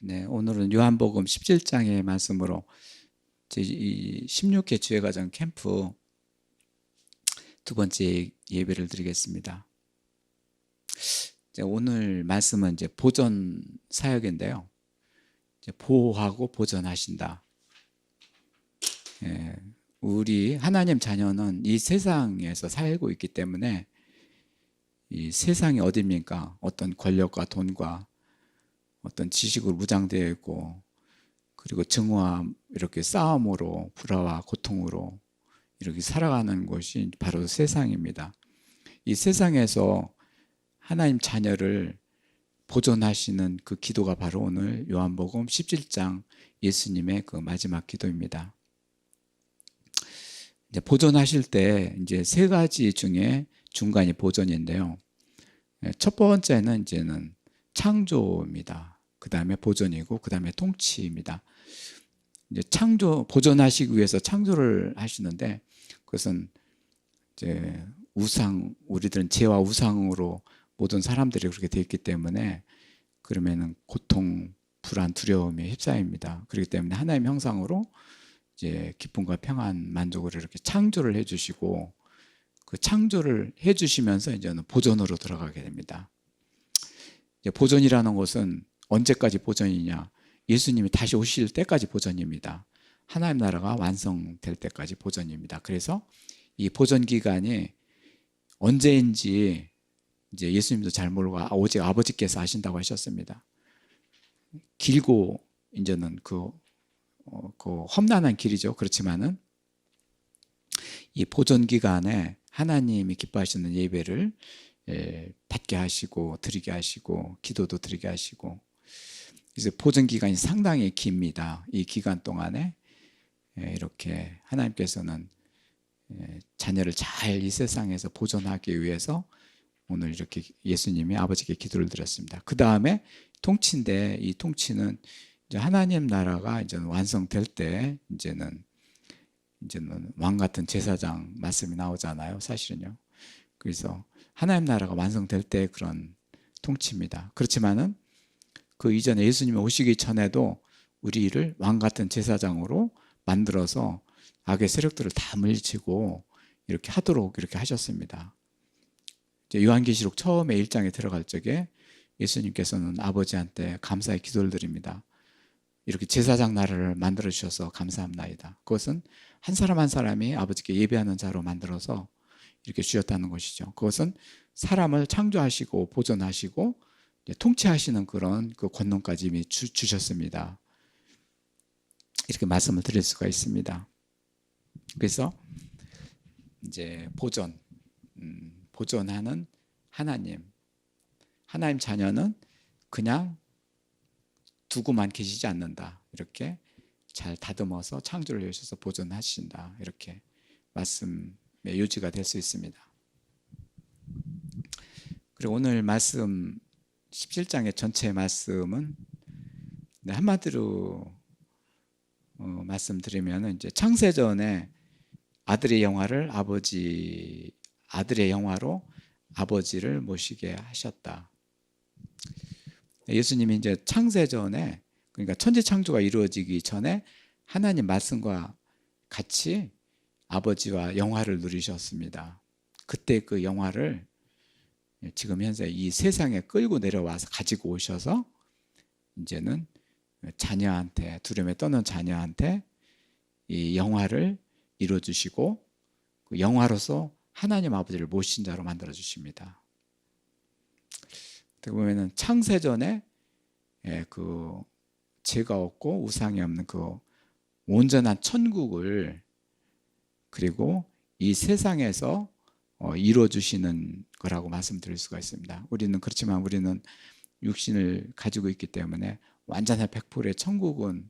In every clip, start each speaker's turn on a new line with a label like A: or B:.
A: 네, 오늘은 요한복음 17장의 말씀으로 제이 16회 주회과정 캠프 두 번째 예배를 드리겠습니다. 오늘 말씀은 이제 보존 사역인데요. 보호하고 보존하신다. 예, 우리 하나님 자녀는 이 세상에서 살고 있기 때문에 이 세상이 어딥니까? 어떤 권력과 돈과 어떤 지식으로 무장되어 있고 그리고 증오와 이렇게 싸움으로 불화와 고통으로 이렇게 살아가는 것이 바로 세상입니다. 이 세상에서 하나님 자녀를 보존하시는 그 기도가 바로 오늘 요한복음 17장 예수님의 그 마지막 기도입니다. 이제 보존하실 때 이제 세 가지 중에 중간이 보존인데요. 예, 첫 번째는 이제는 창조입니다. 그 다음에 보존이고, 그 다음에 통치입니다. 이제 창조, 보존하시기 위해서 창조를 하시는데, 그것은 이제 우상, 우리들은 죄와 우상으로 모든 사람들이 그렇게 되어 있기 때문에, 그러면은 고통, 불안, 두려움에 휩싸입니다. 그렇기 때문에 하나님 형상으로 이제 기쁨과 평안, 만족을 이렇게 창조를 해주시고, 그 창조를 해주시면서 이제는 보존으로 들어가게 됩니다. 이제 보존이라는 것은 언제까지 보존이냐? 예수님이 다시 오실 때까지 보존입니다. 하나님 나라가 완성될 때까지 보존입니다. 그래서 이 보존 기간이 언제인지 이제 예수님도 잘 모르고 아, 오직 아버지께서 아신다고 하셨습니다. 길고 이제는 그, 어, 그 험난한 길이죠. 그렇지만은 이 보존 기간에 하나님이 기뻐하시는 예배를 예, 받게 하시고 드리게 하시고 기도도 드리게 하시고 그래서 보존 기간이 상당히 깁니다. 이 기간 동안에 예, 이렇게 하나님께서는 예, 자녀를 잘 이 세상에서 보존하기 위해서 오늘 이렇게 예수님이 아버지께 기도를 드렸습니다. 그 다음에 통치인데 이 통치는 이제 하나님 나라가 이제 완성될 때 이제는 이제는 왕 같은 제사장 말씀이 나오잖아요. 사실은요. 그래서 하나님 나라가 완성될 때 그런 통치입니다. 그렇지만은 그 이전에 예수님이 오시기 전에도 우리를 왕 같은 제사장으로 만들어서 악의 세력들을 다 물리치고 이렇게 하도록 이렇게 하셨습니다. 요한계시록 처음에 1장에 들어갈 적에 예수님께서는 아버지한테 감사의 기도를 드립니다. 이렇게 제사장 나라를 만들어 주셔서 감사합나이다. 그것은 한 사람 한 사람이 아버지께 예배하는 자로 만들어서 이렇게 주셨다는 것이죠. 그것은 사람을 창조하시고 보존하시고 통치하시는 그런 그 권능까지 이미 주, 주셨습니다. 이렇게 말씀을 드릴 수가 있습니다. 그래서 이제 보존, 음, 보존하는 하나님, 하나님 자녀는 그냥 두고만 계시지 않는다. 이렇게 잘 다듬어서 창조를 해주셔서 보존하신다. 이렇게 말씀의 요지가 될 수 있습니다. 그리고 오늘 말씀 17장의 전체 말씀은 네, 한마디로 어, 말씀드리면 이제 창세전에 아들의 영화를 아버지 아들의 영화로 아버지를 모시게 하셨다. 예수님이 이제 창세전에 그러니까 천지 창조가 이루어지기 전에 하나님 말씀과 같이 아버지와 영화를 누리셨습니다. 그때 그 영화를 지금 현재 이 세상에 끌고 내려와서 가지고 오셔서 이제는 자녀한테 두려움에 떠는 자녀한테 이 영화를 이루어 주시고 그 영화로서 하나님 아버지를 모신 자로 만들어 주십니다. 어떻게 보면은 창세전에 예, 그 죄가 없고 우상이 없는 그 온전한 천국을 그리고 이 세상에서 어, 이루어 주시는 거라고 말씀드릴 수가 있습니다. 우리는 그렇지만 우리는 육신을 가지고 있기 때문에 완전한 100%의 천국은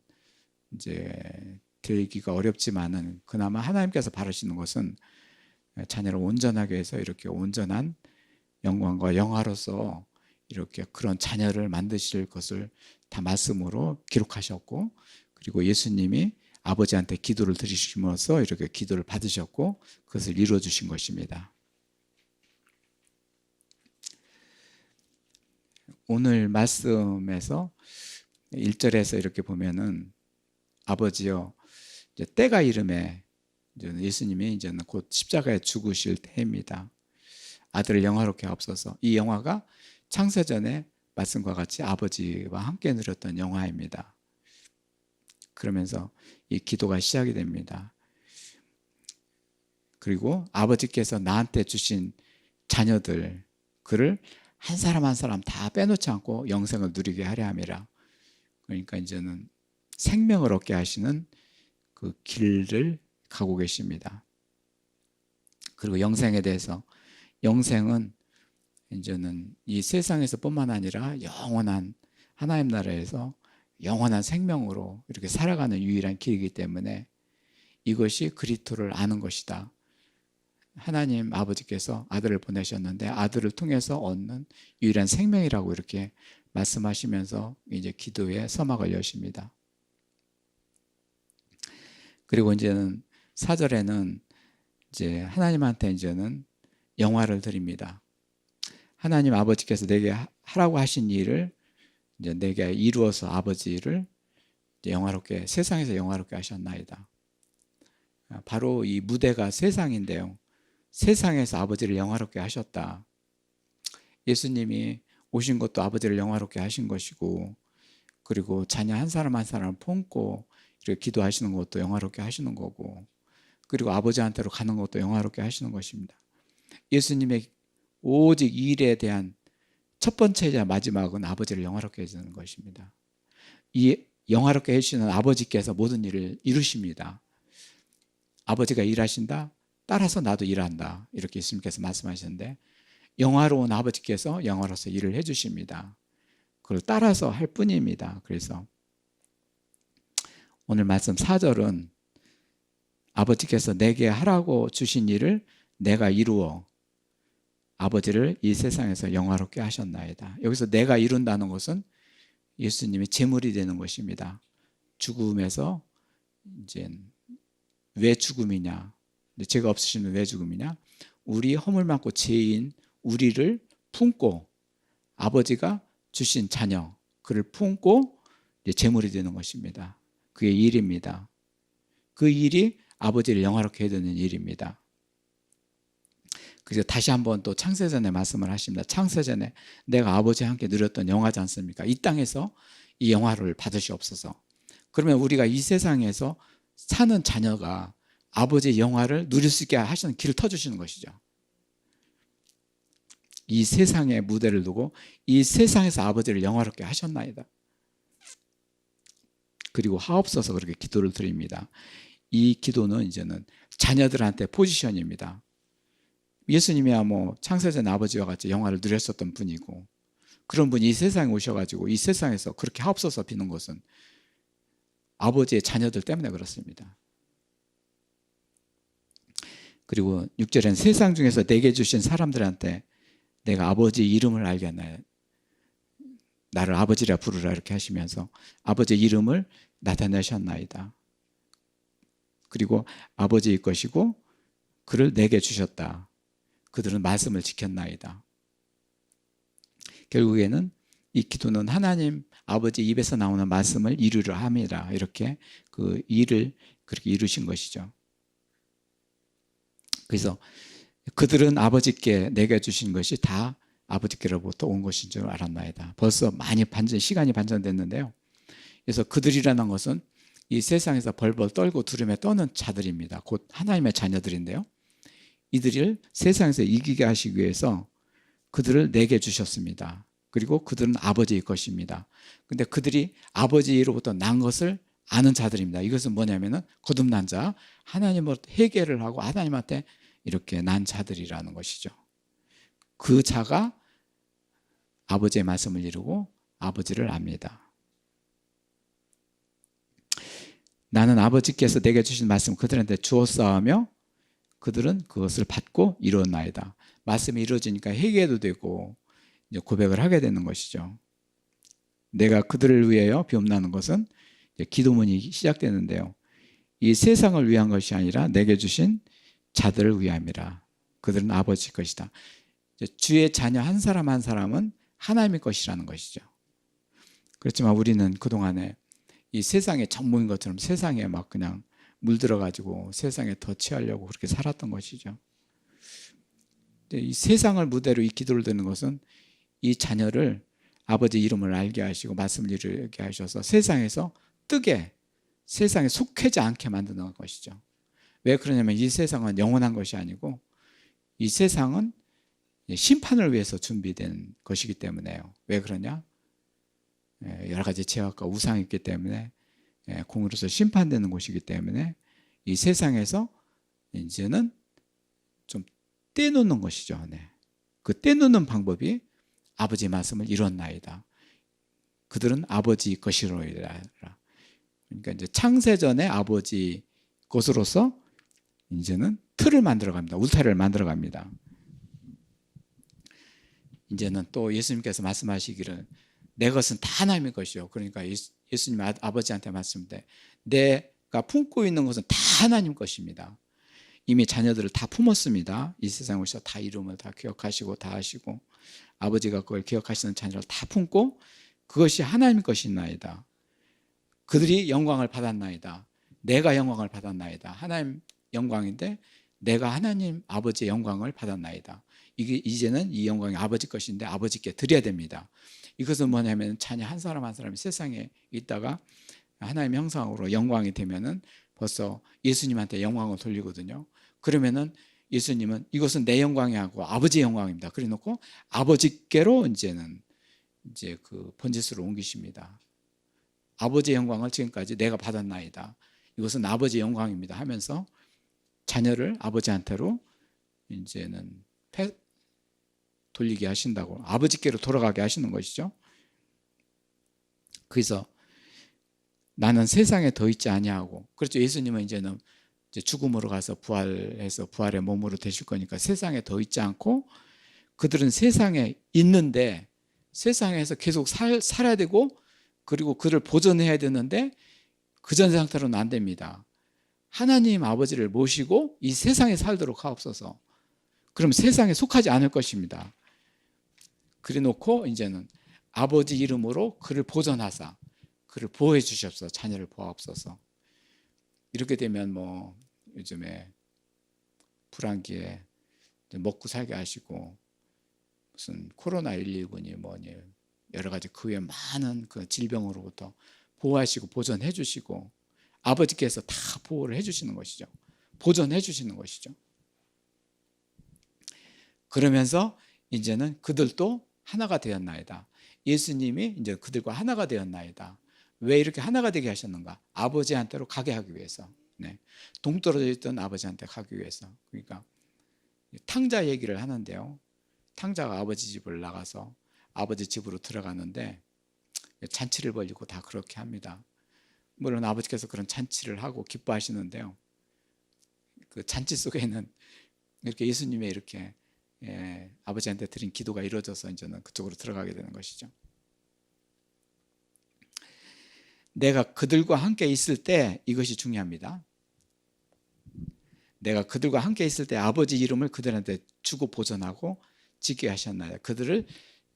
A: 이제 되기가 어렵지만은 그나마 하나님께서 바라시는 것은 자녀를 온전하게 해서 이렇게 온전한 영광과 영화로서 이렇게 그런 자녀를 만드실 것을 다 말씀으로 기록하셨고 그리고 예수님이 아버지한테 기도를 드리심으로써 이렇게 기도를 받으셨고 그것을 이루어 주신 것입니다. 오늘 말씀에서 1절에서 이렇게 보면은 아버지여 이제 때가 이름에 예수님이 이제는 곧 십자가에 죽으실 때입니다. 아들을 영화롭게 하옵소서. 이 영화가 창세전에 말씀과 같이 아버지와 함께 누렸던 영화입니다. 그러면서 이 기도가 시작이 됩니다. 그리고 아버지께서 나한테 주신 자녀들 그를 한 사람 한 사람 다 빼놓지 않고 영생을 누리게 하려 함이라. 그러니까 이제는 생명을 얻게 하시는 그 길을 가고 계십니다. 그리고 영생에 대해서 영생은 이제는 이 세상에서뿐만 아니라 영원한 하나님 나라에서 영원한 생명으로 이렇게 살아가는 유일한 길이기 때문에 이것이 그리스도를 아는 것이다. 하나님 아버지께서 아들을 보내셨는데 아들을 통해서 얻는 유일한 생명이라고 이렇게 말씀하시면서 이제 기도의 서막을 여십니다. 그리고 이제는 사절에는 이제 하나님한테 이제는 영화를 드립니다. 하나님 아버지께서 내게 하라고 하신 일을 이제 내게 이루어서 아버지를 영화롭게 세상에서 영화롭게 하셨나이다. 바로 이 무대가 세상인데요. 세상에서 아버지를 영화롭게 하셨다. 예수님이 오신 것도 아버지를 영화롭게 하신 것이고, 그리고 자녀 한 사람 한 사람 품고 이렇게 기도하시는 것도 영화롭게 하시는 거고, 그리고 아버지한테로 가는 것도 영화롭게 하시는 것입니다. 예수님의 오직 일에 대한 첫 번째이자 마지막은 아버지를 영화롭게 해주는 것입니다. 이 영화롭게 해주시는 아버지께서 모든 일을 이루십니다. 아버지가 일하신다? 따라서 나도 일한다. 이렇게 예수님께서 말씀하셨는데 영화로운 아버지께서 영화로서 일을 해주십니다. 그걸 따라서 할 뿐입니다. 그래서 오늘 말씀 4절은 아버지께서 내게 하라고 주신 일을 내가 이루어 아버지를 이 세상에서 영화롭게 하셨나이다. 여기서 내가 이룬다는 것은 예수님이 제물이 되는 것입니다. 죽음에서 이제 왜 죽음이냐? 죄가 없으시면 왜 죽음이냐? 우리 허물 많고 죄인 우리를 품고 아버지가 주신 자녀 그를 품고 제물이 되는 것입니다. 그게 일입니다. 그 일이 아버지를 영화롭게 해드는 일입니다. 그래서 다시 한번 또 창세전에 말씀을 하십니다. 창세전에 내가 아버지와 함께 누렸던 영화지 않습니까? 이 땅에서 이 영화를 받으시옵소서. 그러면 우리가 이 세상에서 사는 자녀가 아버지의 영화를 누릴 수 있게 하시는 길을 터주시는 것이죠. 이 세상의 무대를 두고 이 세상에서 아버지를 영화롭게 하셨나이다. 그리고 하옵소서 그렇게 기도를 드립니다. 이 기도는 이제는 자녀들한테 포지션입니다. 예수님이야 뭐 창세전 아버지와 같이 영화를 누렸었던 분이고 그런 분이 이 세상에 오셔가지고 이 세상에서 그렇게 하옵소서 비는 것은 아버지의 자녀들 때문에 그렇습니다. 그리고 6절엔 세상 중에서 내게 주신 사람들한테 내가 아버지 이름을 알겠나요? 나를 아버지라 부르라 이렇게 하시면서 아버지 이름을 나타내셨나이다. 그리고 아버지일 것이고 그를 내게 주셨다. 그들은 말씀을 지켰나이다. 결국에는 이 기도는 하나님 아버지 입에서 나오는 말씀을 이루려 함이라 이렇게 그 일을 그렇게 이루신 것이죠. 그래서 그들은 아버지께 내게 주신 것이 다 아버지께로부터 온 것인 줄 알았나이다. 벌써 많이 반전 시간이 반전됐는데요. 그래서 그들이라는 것은 이 세상에서 벌벌 떨고 두름에 떠는 자들입니다. 곧 하나님의 자녀들인데요. 이들을 세상에서 이기게 하시기 위해서 그들을 내게 주셨습니다. 그리고 그들은 아버지일 것입니다. 근데 그들이 아버지로부터 난 것을 아는 자들입니다. 이것은 뭐냐면은 거듭난 자, 하나님으로 회개를 하고 하나님한테 이렇게 난 자들이라는 것이죠. 그 자가 아버지의 말씀을 이루고 아버지를 압니다. 나는 아버지께서 내게 주신 말씀 그들한테 주었사하며 그들은 그것을 받고 이루었나이다. 말씀이 이루어지니까 회개도 되고 고백을 하게 되는 것이죠. 내가 그들을 위하여 비옵나는 것은 기도문이 시작되는데요. 이 세상을 위한 것이 아니라 내게 주신 자들을 위함이라. 그들은 아버지 것이다. 주의 자녀 한 사람 한 사람은 하나님의 것이라는 것이죠. 그렇지만 우리는 그동안에 이 세상의 전무인 것처럼 세상에 막 그냥 물들어 가지고 세상에 더 취하려고 그렇게 살았던 것이죠. 이 세상을 무대로 이 기도를 드는 것은 이 자녀를 아버지 이름을 알게 하시고 말씀을 이루게 하셔서 세상에서 뜨게 세상에 속하지 않게 만드는 것이죠. 왜 그러냐면 이 세상은 영원한 것이 아니고 이 세상은 심판을 위해서 준비된 것이기 때문에요. 왜 그러냐? 예, 여러 가지 죄악과 우상이 있기 때문에 예, 공으로서 심판되는 곳이기 때문에 이 세상에서 이제는 좀 떼놓는 것이죠. 네. 그 떼놓는 방법이 아버지 말씀을 이뤘나이다. 그들은 아버지 것이로이라. 그러니까 이제 창세전에 아버지 것으로서 이제는 틀을 만들어 갑니다. 울타리를 만들어 갑니다. 이제는 또 예수님께서 말씀하시기를 내 것은 다 하나님의 것이요. 그러니까 예수- 예수님 아- 아버지한테 말씀인데 내가 품고 있는 것은 다 하나님 것입니다. 이미 자녀들을 다 품었습니다. 이 세상에 오셔 다 이름을 다 기억하시고 다 하시고 아버지가 그걸 기억하시는 자녀를 다 품고 그것이 하나님 것이나이다. 그들이 영광을 받았나이다. 내가 영광을 받았나이다. 하나님 영광인데 내가 하나님 아버지의 영광을 받았나이다. 이게 이제는 이 영광이 아버지 것인데 아버지께 드려야 됩니다. 이것은 뭐냐면 자녀 한 사람 한 사람이 세상에 있다가 하나님의 형상으로 영광이 되면은 벌써 예수님한테 영광을 돌리거든요. 그러면은 예수님은 이것은 내 영광이 하고 아버지의 영광입니다. 그래 놓고 아버지께로 이제는 이제 그 번지수를 옮기십니다. 아버지의 영광을 지금까지 내가 받았나이다. 이것은 아버지의 영광입니다. 하면서 자녀를 아버지한테로 이제는 패, 돌리게 하신다고 아버지께로 돌아가게 하시는 것이죠. 그래서 나는 세상에 더 있지 아니하고 그렇죠. 예수님은 이제는 이제 죽음으로 가서 부활해서 부활의 몸으로 되실 거니까 세상에 더 있지 않고 그들은 세상에 있는데 세상에서 계속 살, 살아야 되고 그리고 그를 보존해야 되는데 그 전 상태로는 안 됩니다. 하나님 아버지를 모시고 이 세상에 살도록 하옵소서. 그럼 세상에 속하지 않을 것입니다. 그래 놓고 이제는 아버지 이름으로 그를 보존하사 그를 보호해 주시옵소서 자녀를 보호하옵소서 이렇게 되면 뭐 요즘에 불안기에 먹고 살게 하시고 무슨 코로나 119니 뭐니 여러 가지 그 외에 많은 그 질병으로부터 보호하시고 보존해 주시고 아버지께서 다 보호를 해 주시는 것이죠. 보존해 주시는 것이죠. 그러면서 이제는 그들도 하나가 되었나이다. 예수님이 이제 그들과 하나가 되었나이다. 왜 이렇게 하나가 되게 하셨는가? 아버지한테로 가게 하기 위해서. 네. 동떨어져 있던 아버지한테 가기 위해서. 그러니까 탕자 얘기를 하는데요. 탕자가 아버지 집을 나가서 아버지 집으로 들어가는데 잔치를 벌리고 다 그렇게 합니다. 물론 아버지께서 그런 잔치를 하고 기뻐하시는데요. 그 잔치 속에는 이렇게 예수님의 이렇게 예, 아버지한테 드린 기도가 이루어져서 이제는 그쪽으로 들어가게 되는 것이죠. 내가 그들과 함께 있을 때 이것이 중요합니다. 내가 그들과 함께 있을 때 아버지 이름을 그들한테 주고 보존하고 지게 하셨나요? 그들을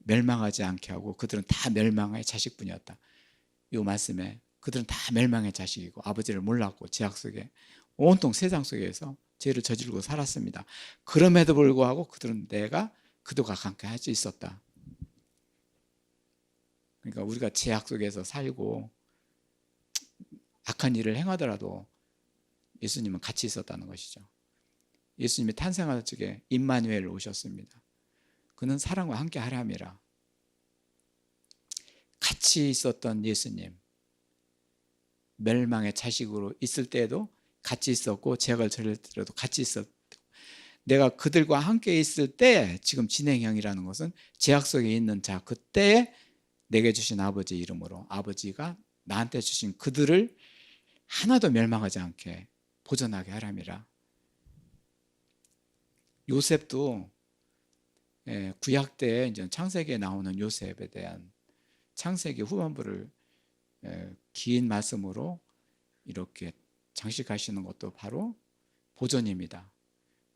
A: 멸망하지 않게 하고 그들은 다 멸망의 자식뿐이었다. 이 말씀에 그들은 다 멸망의 자식이고 아버지를 몰랐고 죄악 속에 온통 세상 속에서 죄를 저지르고 살았습니다. 그럼에도 불구하고 그들은 내가 그들과 함께 할 수 있었다. 그러니까 우리가 죄악 속에서 살고 악한 일을 행하더라도 예수님은 같이 있었다는 것이죠. 예수님이 탄생하던 적에 임마누엘 오셨습니다. 그는 사랑과 함께 하람이라. 같이 있었던 예수님. 멸망의 자식으로 있을 때에도 같이 있었고 죄악을 저릴 때도 같이 있었고 내가 그들과 함께 있을 때 지금 진행형이라는 것은 죄악 속에 있는 자 그때에 내게 주신 아버지 이름으로 아버지가 나한테 주신 그들을 하나도 멸망하지 않게 보존하게 하람이라. 요셉도 예, 구약 때 이제 창세기에 나오는 요셉에 대한 창세기 후반부를 예, 긴 말씀으로 이렇게 장식하시는 것도 바로 보존입니다.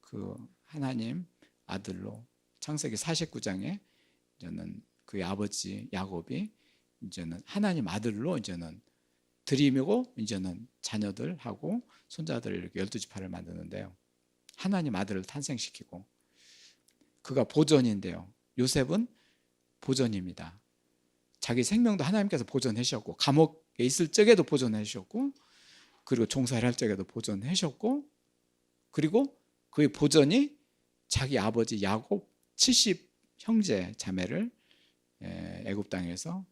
A: 그 하나님 아들로 창세기 49장에 저는 그의 아버지 야곱이 이제는 하나님 아들로 이제는 드림이고 이제는 자녀들하고 손자들 이렇게 열두 지파를 만드는데요. 하나님 아들을 탄생시키고 그가 보존인데요. 요셉은 보존입니다. 자기 생명도 하나님께서 보존해 주셨고 감옥에 있을 적에도 보존해 주셨고 그리고 종사를 할 적에도 보존해 주셨고 그리고 그의 보존이 자기 아버지 야곱 70 형제 자매를 에, 애굽 땅에서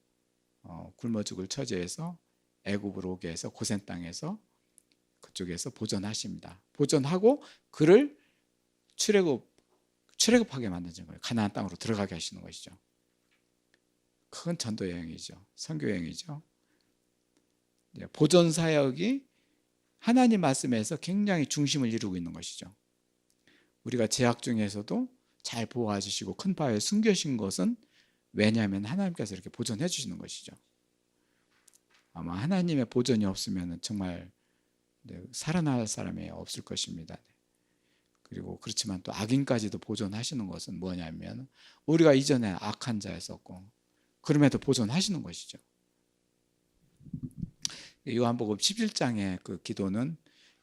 A: 어, 굶어 죽을 처지에서 애굽으로 오게 해서 고센 땅에서 그쪽에서 보존하십니다. 보존하고 그를 출애굽 출애굽하게 만드는 거예요. 가나안 땅으로 들어가게 하시는 것이죠. 큰 전도 여행이죠. 선교 여행이죠. 보존 사역이 하나님 말씀에서 굉장히 중심을 이루고 있는 것이죠. 우리가 제약 중에서도 잘 보호해 주시고 큰 바에 숨겨신 것은 왜냐하면 하나님께서 이렇게 보존해 주시는 것이죠. 아마 하나님의 보존이 없으면 정말 네, 살아날 사람이 없을 것입니다. 그리고 그렇지만 또 악인까지도 보존하시는 것은 뭐냐면 우리가 이전에 악한 자였었고 그럼에도 보존하시는 것이죠. 요한복음 11장의 그 기도는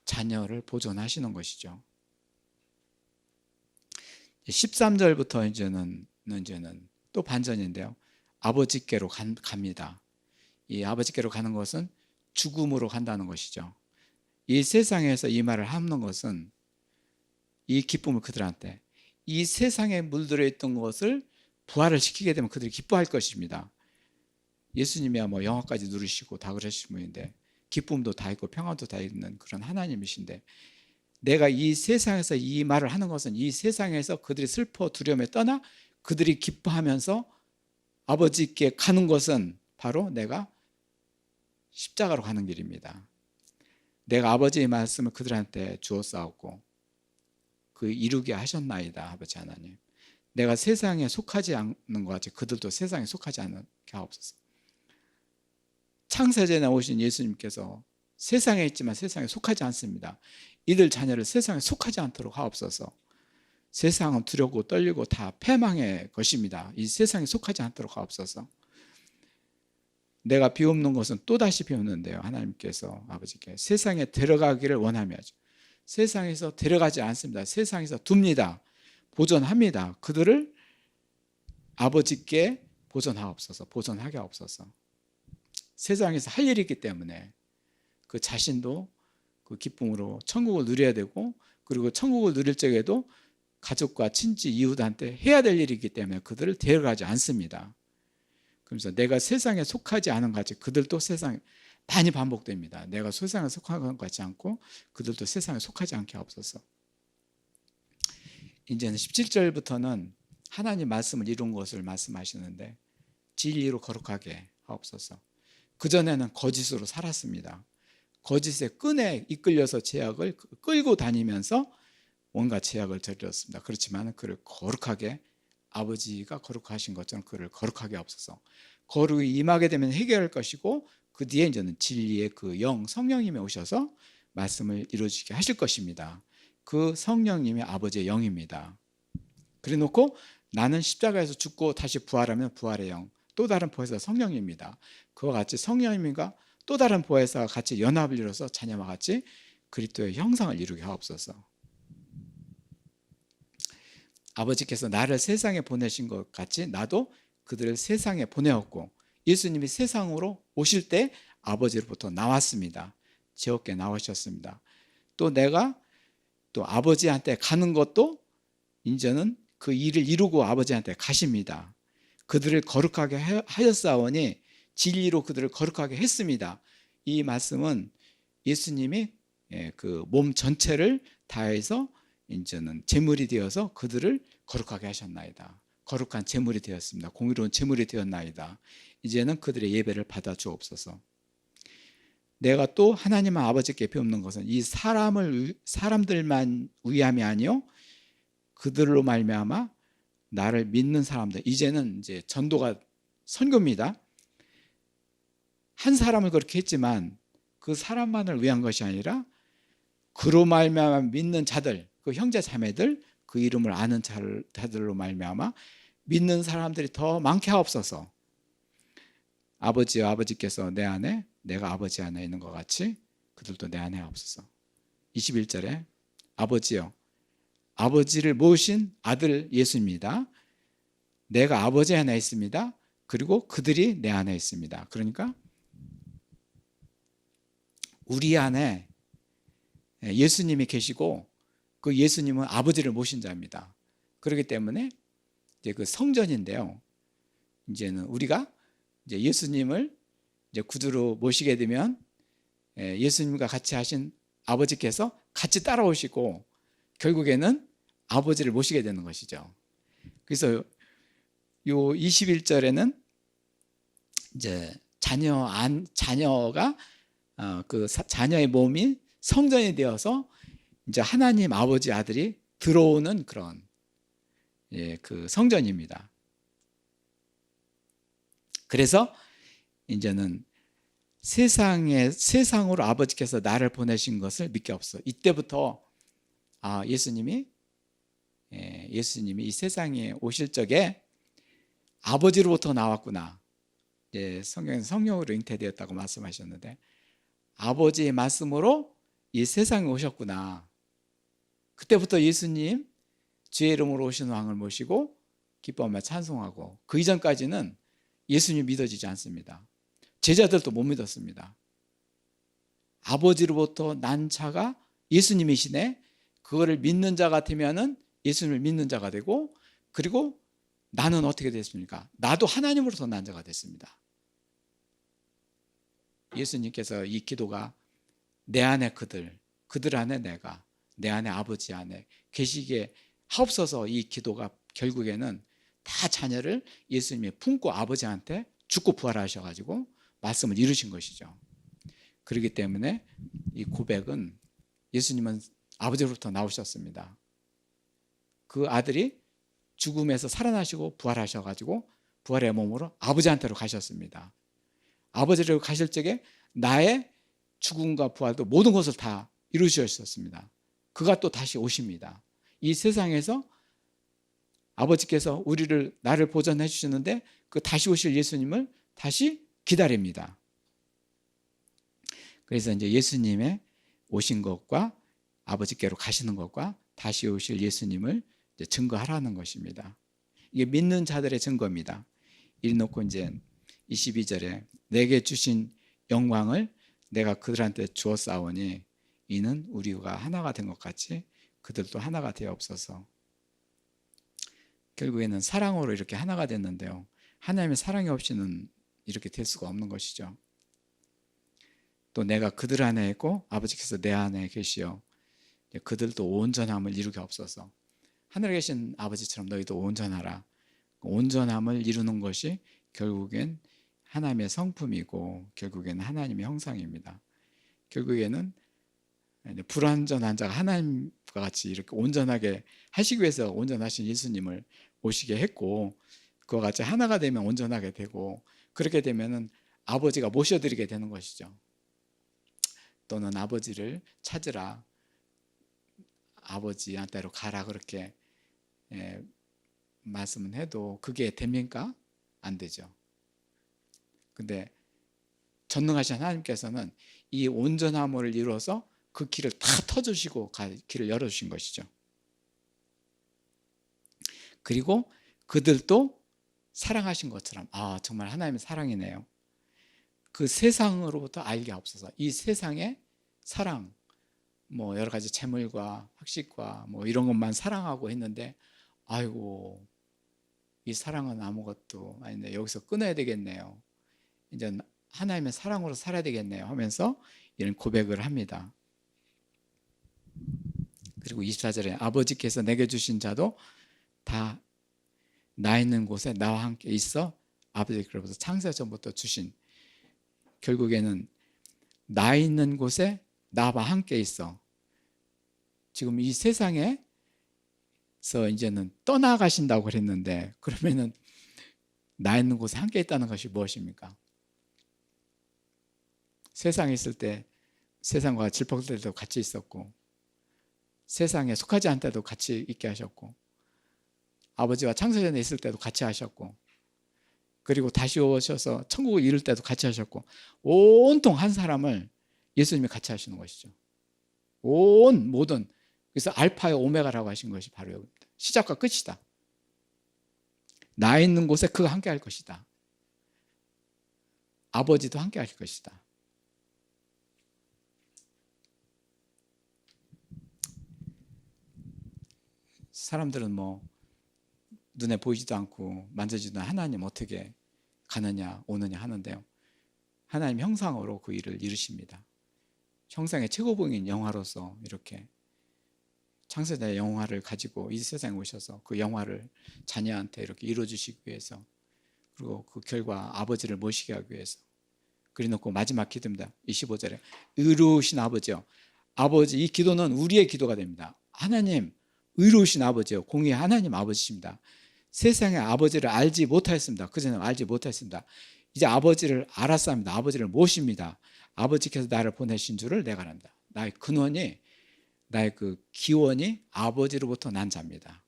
A: 자녀를 보존하시는 것이죠. 13절부터 이제는 이제는 또 반전인데요. 아버지께로 간, 갑니다. 이 아버지께로 가는 것은 죽음으로 간다는 것이죠. 이 세상에서 이 말을 하는 것은 이 기쁨을 그들한테 이 세상에 물들어 있던 것을 부활을 시키게 되면 그들이 기뻐할 것입니다. 예수님이야 뭐 영화까지 누리시고 다 그러신 분인데 기쁨도 다 있고 평안도 다 있는 그런 하나님이신데 내가 이 세상에서 이 말을 하는 것은 이 세상에서 그들이 슬퍼 두려움에 떠나 그들이 기뻐하면서 아버지께 가는 것은 바로 내가 십자가로 가는 길입니다. 내가 아버지의 말씀을 그들한테 주었사옵고 그 이루게 하셨나이다 아버지 하나님. 내가 세상에 속하지 않는 것 같이 그들도 세상에 속하지 않게 하옵소서. 창세전에 오신 예수님께서 세상에 있지만 세상에 속하지 않습니다. 이들 자녀를 세상에 속하지 않도록 하옵소서. 세상은 두렵고 떨리고 다 패망의 것입니다. 이 세상에 속하지 않도록 하옵소서. 내가 비옵는 것은 또다시 비옵는데요. 하나님께서 아버지께 세상에 데려가기를 원하며죠. 세상에서 데려가지 않습니다. 세상에서 둡니다. 보존합니다. 그들을 아버지께 보존하옵소서. 보존하게 하옵소서. 세상에서 할 일이 있기 때문에 그 자신도 그 기쁨으로 천국을 누려야 되고 그리고 천국을 누릴 적에도 가족과 친지 이웃한테 해야 될 일이 있기 때문에 그들을 데려가지 않습니다. 그러면서 내가 세상에 속하지 않은 같이 그들도 세상에 많이 반복됩니다. 내가 세상에 속한 것 같지 않고 그들도 세상에 속하지 않게 하옵소서. 이제는 17절부터는 하나님 말씀을 이룬 것을 말씀하시는데 진리로 거룩하게 하옵소서. 그전에는 거짓으로 살았습니다. 거짓의 끈에 이끌려서 제약을 끌고 다니면서 뭔가 제약을 저질렀습니다. 그렇지만 그를 거룩하게 아버지가 거룩하신 것처럼 그를 거룩하게 없어서 거룩이 임하게 되면 해결할 것이고 그 뒤에 이제는 진리의 그 영 성령님이 오셔서 말씀을 이루어지게 하실 것입니다. 그 성령님이 아버지의 영입니다. 그래 놓고 나는 십자가에서 죽고 다시 부활하면 부활의 영, 또 다른 보혜사 성령입니다. 그와 같이 성령님과 또 다른 보혜사가 같이 연합을 이뤄서 자녀와 같이 그리스도의 형상을 이루게 하옵소서. 아버지께서 나를 세상에 보내신 것 같이 나도 그들을 세상에 보내었고 예수님이 세상으로 오실 때 아버지로부터 나왔습니다. 제 어깨 나오셨습니다. 또 내가 또 아버지한테 가는 것도 이제는 그 일을 이루고 아버지한테 가십니다. 그들을 거룩하게 하였사오니 진리로 그들을 거룩하게 했습니다. 이 말씀은 예수님이 예, 그몸 전체를 다해서 이제는 제물이 되어서 그들을 거룩하게 하셨나이다. 거룩한 제물이 되었습니다. 공의로운 제물이 되었나이다. 이제는 그들의 예배를 받아 주옵소서. 내가 또 하나님 아버지께 배우는 것은 이 사람을 사람들만 위함이 아니요 그들로 말미암아 나를 믿는 사람들 이제는 이제 전도가 선교입니다. 한 사람을 그렇게 했지만 그 사람만을 위한 것이 아니라 그로 말미암아 믿는 자들 그 형제 자매들 그 이름을 아는 자들로 말미암아 믿는 사람들이 더 많게 하옵소서. 아버지와 아버지께서 내 안에 내가 아버지 안에 있는 것 같이 그들도 내 안에 없어서 21절에 아버지요 아버지를 모신 아들 예수입니다. 내가 아버지 안에 있습니다. 그리고 그들이 내 안에 있습니다. 그러니까 우리 안에 예수님이 계시고 그 예수님은 아버지를 모신 자입니다. 그렇기 때문에 이제 그 성전인데요. 이제는 우리가 이제 예수님을 이제 구주로 모시게 되면 예, 예수님과 같이 하신 아버지께서 같이 따라오시고 결국에는 아버지를 모시게 되는 것이죠. 그래서 요 21절에는 이제 자녀 안 자녀가 어, 그 사- 자녀의 몸이 성전이 되어서 이제 하나님 아버지 아들이 들어오는 그런 예, 그 성전입니다. 그래서 이제는 세상에 세상으로 아버지께서 나를 보내신 것을 믿게 없어. 이때부터 아 예수님이 예, 예수님이 이 세상에 오실 적에 아버지로부터 나왔구나. 예, 성경에서 성령으로 잉태되었다고 말씀하셨는데 아버지의 말씀으로 이 세상에 오셨구나. 그때부터 예수님 주의 이름으로 오신 왕을 모시고 기뻐하며 찬송하고 그 이전까지는 예수님 믿어지지 않습니다. 제자들도 못 믿었습니다. 아버지로부터 난 자가 예수님이시네. 그거를 믿는 자 같으면은 예수님을 믿는 자가 되고 그리고 나는 어떻게 됐습니까? 나도 하나님으로서 난 자가 됐습니다. 예수님께서 이 기도가 내 안에 그들, 그들 안에 내가, 내 안에 아버지 안에 계시기에 하옵소서 이 기도가 결국에는 다 자녀를 예수님이 품고 아버지한테 죽고 부활하셔가지고 말씀을 이루신 것이죠. 그렇기 때문에 이 고백은 예수님은 아버지로부터 나오셨습니다. 그 아들이 죽음에서 살아나시고 부활하셔가지고 부활의 몸으로 아버지한테로 가셨습니다. 아버지로 가실 적에 나의 죽음과 부활도 모든 것을 다 이루셨었습니다. 그가 또 다시 오십니다. 이 세상에서 아버지께서 우리를 나를 보존해 주시는데 그 다시 오실 예수님을 다시 기다립니다. 그래서 이제 예수님의 오신 것과 아버지께로 가시는 것과 다시 오실 예수님을 증거하라는 것입니다. 이게 믿는 자들의 증거입니다. 이리 놓고 이제 22절에 내게 주신 영광을 내가 그들한테 주었사오니 이는 우리가 하나가 된 것 같이 그들도 하나가 되어 없어서 결국에는 사랑으로 이렇게 하나가 됐는데요. 하나님의 사랑이 없이는 이렇게 될 수가 없는 것이죠. 또 내가 그들 안에 있고 아버지께서 내 안에 계시어 그들도 온전함을 이루게 없어서 하늘에 계신 아버지처럼 너희도 온전하라. 온전함을 이루는 것이 결국엔 하나님의 성품이고 결국에는 하나님의 형상입니다. 결국에는 불완전한 자가 하나님과 같이 이렇게 온전하게 하시기 위해서 온전하신 예수님을 오시게 했고 그와 같이 하나가 되면 온전하게 되고 그렇게 되면은 아버지가 모셔드리게 되는 것이죠. 또는 아버지를 찾으라 아버지 한테로 가라 그렇게 예, 말씀은 해도 그게 됩니까? 안 되죠. 근데 전능하신 하나님께서는 이 온전함을 이루어서 그 길을 다 터주시고 길을 열어주신 것이죠. 그리고 그들도 사랑하신 것처럼 아 정말 하나님의 사랑이네요. 그 세상으로부터 알게 없어서 이 세상의 사랑 뭐 여러 가지 재물과 학식과 뭐 이런 것만 사랑하고 했는데 아이고 이 사랑은 아무것도 아닌데 여기서 끊어야 되겠네요. 이제 하나님의 사랑으로 살아야 되겠네요 하면서 이런 고백을 합니다. 그리고 24절에 아버지께서 내게 주신 자도 다 나 있는 곳에 나와 함께 있어 아버지께로부터 창세 전부터 주신 결국에는 나 있는 곳에 나와 함께 있어. 지금 이 세상에 서 이제는 떠나가신다고 그랬는데 그러면은 나 있는 곳에 함께 있다는 것이 무엇입니까? 세상에 있을 때 세상과 질퍽될 때도 같이 있었고 세상에 속하지 않을 때도 같이 있게 하셨고 아버지와 창세전에 있을 때도 같이 하셨고 그리고 다시 오셔서 천국을 이룰 때도 같이 하셨고 온통 한 사람을 예수님이 같이 하시는 것이죠. 온 모든 그래서 알파의 오메가라고 하신 것이 바로 여기입니다. 시작과 끝이다. 나 있는 곳에 그가 함께 할 것이다. 아버지도 함께 할 것이다. 사람들은 뭐 눈에 보이지도 않고 만져지도 하나님 어떻게 가느냐 오느냐 하는데요. 하나님 형상으로 그 일을 이루십니다. 형상의 최고봉인 영화로서 이렇게 창세자의 영화를 가지고 이 세상에 오셔서 그 영화를 자녀한테 이렇게 이루어주시기 위해서 그리고 그 결과 아버지를 모시게 하기 위해서 그래놓고 마지막 기도입니다. 25절에 의로우신 아버지요. 아버지 이 기도는 우리의 기도가 됩니다. 하나님 의로우신 아버지요. 공의 하나님 아버지십니다. 세상의 아버지를 알지 못하였습니다. 그전에 알지 못하였습니다. 이제 아버지를 알았습니다. 아버지를 모십니다. 아버지께서 나를 보내신 줄을 내가 안다. 나의 근원이 나의 그 기원이 아버지로부터 난 자입니다.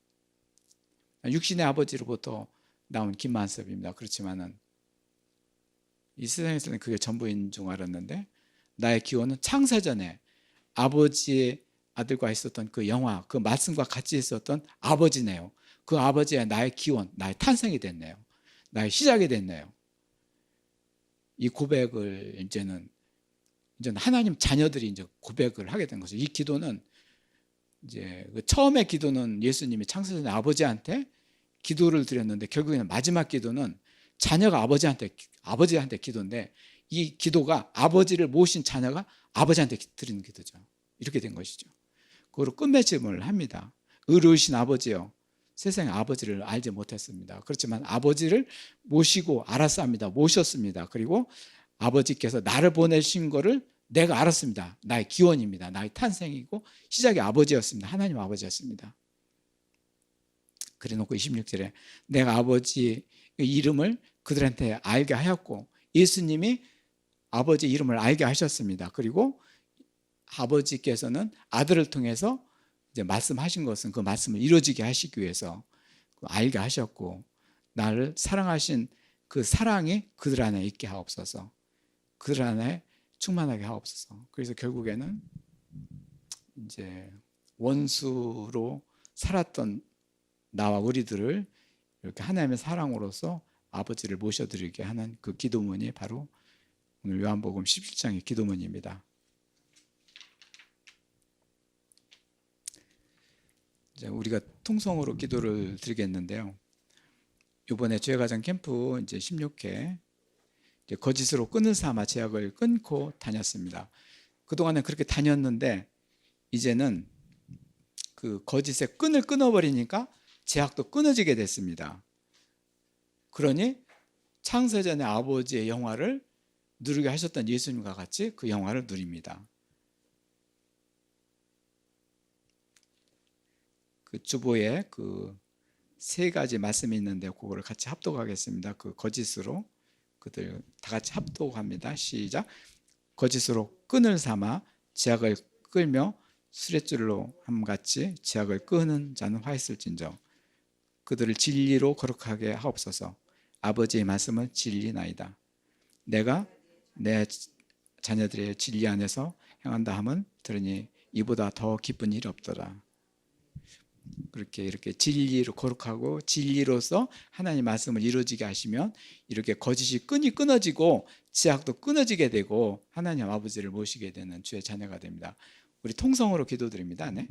A: 육신의 아버지로부터 나온 김만섭입니다. 그렇지만은 이 세상에서는 그게 전부인 줄 알았는데 나의 기원은 창세전에 아버지의 아들과 있었던 그 영화, 그 말씀과 같이 있었던 아버지네요. 그 아버지의 나의 기원, 나의 탄생이 됐네요. 나의 시작이 됐네요. 이 고백을 이제는 이제 하나님 자녀들이 이제 고백을 하게 된 거죠. 이 기도는 이제 그 처음의 기도는 예수님이 창세전에 아버지한테 기도를 드렸는데 결국에는 마지막 기도는 자녀가 아버지한테 아버지한테 기도인데 이 기도가 아버지를 모신 자녀가 아버지한테 드리는 기도죠. 이렇게 된 것이죠. 그거로 끝맺음을 합니다. 의로우신 아버지요. 세상에 아버지를 알지 못했습니다. 그렇지만 아버지를 모시고 알았습니다. 모셨습니다. 그리고 아버지께서 나를 보내신 거를 내가 알았습니다. 나의 기원입니다. 나의 탄생이고 시작이 아버지였습니다. 하나님 아버지였습니다. 그래 놓고 26절에 내가 아버지 이름을 그들한테 알게 하였고 예수님이 아버지 이름을 알게 하셨습니다. 그리고 아버지께서는 아들을 통해서 이제 말씀하신 것은 그 말씀을 이루어지게 하시기 위해서 알게 하셨고 나를 사랑하신 그 사랑이 그들 안에 있게 하옵소서. 그들 안에 충만하게 하옵소서. 그래서 결국에는 이제 원수로 살았던 나와 우리들을 이렇게 하나님의 사랑으로서 아버지를 모셔드리게 하는 그 기도문이 바로 오늘 요한복음 17장의 기도문입니다. 이제 우리가 통성으로 기도를 드리겠는데요. 이번에 죄가정 캠프 이제 16회 이제 거짓으로 끈을 삼아 제약을 끊고 다녔습니다. 그동안은 그렇게 다녔는데 이제는 그 거짓의 끈을 끊어버리니까 제약도 끊어지게 됐습니다. 그러니 창세전의 아버지의 영화를 누리게 하셨던 예수님과 같이 그 영화를 누립니다. 그 주보에 그 세 가지 말씀이 있는데 그거를 같이 합독하겠습니다. 그 거짓으로 그들 다 같이 합독합니다. 시작. 거짓으로 끈을 삼아 제약을 끌며 수레줄로 함같이 제약을 끄는 자는 화있을진저 그들을 진리로 거룩하게 하옵소서. 아버지의 말씀은 진리나이다. 내가 내 자녀들의 진리 안에서 행한다 함은 들으니 이보다 더 기쁜 일이 없더라. 그렇게 이렇게 진리로 거룩하고 진리로서 하나님 말씀을 이루어지게 하시면 이렇게 거짓이 끈이 끊어지고 지약도 끊어지게 되고 하나님 아버지를 모시게 되는 주의 자녀가 됩니다. 우리 통성으로 기도드립니다. 네.